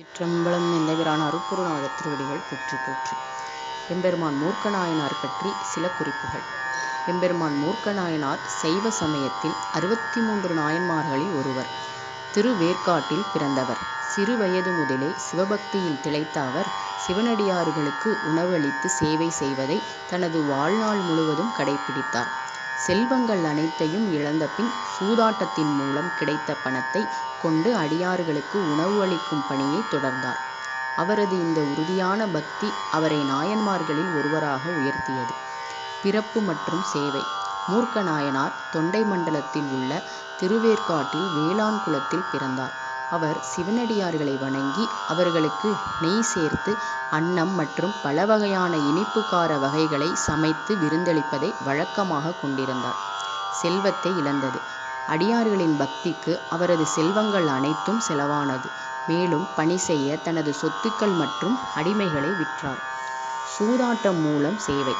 சிற்றம்பலம் நினைவிரான அருட்குருநாதர் திருவடிகள் போற்றி போற்றி. எம்பெருமான் மூர்க்கநாயனார் பற்றி சில குறிப்புகள். எம்பெருமான் மூர்க்கநாயனார் சைவ சமயத்தில் அறுபத்தி மூன்று நாயன்மார்களில் ஒருவர். திருவேற்காட்டில் பிறந்தவர். சிறு வயது முதலே சிவபக்தியில் திளைத்த அவர் சிவனடியார்களுக்கு உணவளித்து சேவை செய்வதை தனது வாழ்நாள் முழுவதும் கடைபிடித்தார். செல்வங்கள் அனைத்தையும் இழந்தபின் சூதாட்டத்தின் மூலம் கிடைத்த பணத்தை கொண்டு அடியார்களுக்கு உணவு அளிக்கும் பணியை தொடர்ந்தார். அவரது இந்த உறுதியான பக்தி அவரை நாயன்மார்களில் ஒருவராக உயர்த்தியது. பிறப்பு மற்றும் சேவை. மூர்க்க நாயனார் தொண்டை மண்டலத்தில் உள்ள திருவேற்காட்டில் வேளாண் குலத்தில் பிறந்தார். அவர் சிவனடியார்களை வணங்கி அவர்களுக்கு நெய் சேர்த்து அன்னம் மற்றும் பல வகையான இனிப்புக்கார வகைகளை சமைத்து விருந்தளிப்பதை வழக்கமாக கொண்டிருந்தார். செல்வத்தை இழந்தது. அடியார்களின் பக்திக்கு அவரது செல்வங்கள் அனைத்தும் செலவானது. மேலும் பணி செய்ய தனது சொத்துக்கள் மற்றும் அடிமைகளை விற்றார். சூதாட்டம் மூலம் சேவை.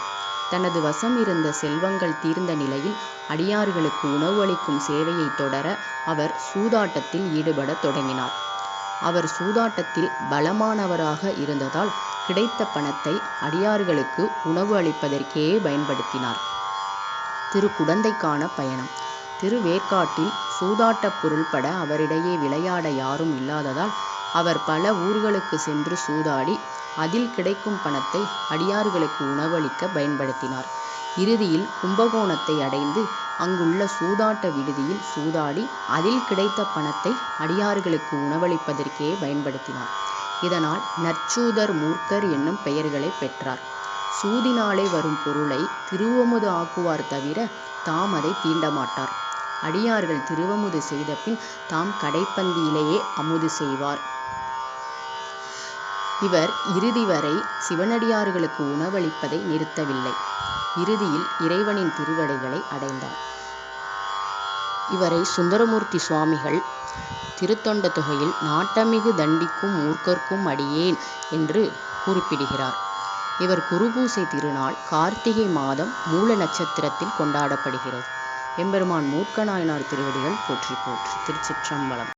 தனது வசம் இருந்த செல்வங்கள் தீர்ந்த நிலையில் அடியார்களுக்கு உணவு அளிக்கும் சேவையை தொடர அவர் சூதாட்டத்தில் ஈடுபடத் தொடங்கினார். அவர் சூதாட்டத்தில் பலமானவராக இருந்ததால் கிடைத்த பணத்தை அடியார்களுக்கு உணவு அளிப்பதற்கே பயன்படுத்தினார். திரு குடந்தைக்கான பயணம். திருவேற்காட்டில் சூதாட்டப் பொருள்பட அவரிடையே விளையாட யாரும் இல்லாததால் அவர் பல ஊர்களுக்கு சென்று சூதாடி அதில் கிடைக்கும் பணத்தை அடியார்களுக்கு உணவளிக்க பயன்படுத்தினார். இறுதியில் கும்பகோணத்தை அடைந்து அங்குள்ள சூதாட்ட விடுதியில் சூதாடி அதில் கிடைத்த பணத்தை அடியார்களுக்கு உணவளிப்பதற்கே பயன்படுத்தினார். இதனால் நற்சூதர் மூர்க்கர் என்னும் பெயர்களை பெற்றார். சூதினாலே வரும் பொருளை திருவமுது ஆக்குவார் தவிர தாம் அதை தீண்டமாட்டார். அடியார்கள் திருவமுது செய்த பின் தாம் கடைப்பந்தியிலேயே அமுது செய்வார். இவர் இறுதி வரை சிவனடியார்களுக்கு உணவளிப்பதை நிறுத்தவில்லை. இறுதியில் இறைவனின் திருவடைகளை அடைந்தார். இவரை சுந்தரமூர்த்தி சுவாமிகள் திருத்தொண்ட தொகையில் நாட்டமிகு தண்டிக்கும் மூர்க்கர்க்கும் அடியேன் என்று குறிப்பிடுகிறார். இவர் குருபூசை திருநாள் கார்த்திகை மாதம் மூல நட்சத்திரத்தில் கொண்டாடப்படுகிறது. எம்பெருமான் மூர்க்கநாயனார் திருவடிகள் போற்றி போற்றி திருச்சிற்றம்பலம்.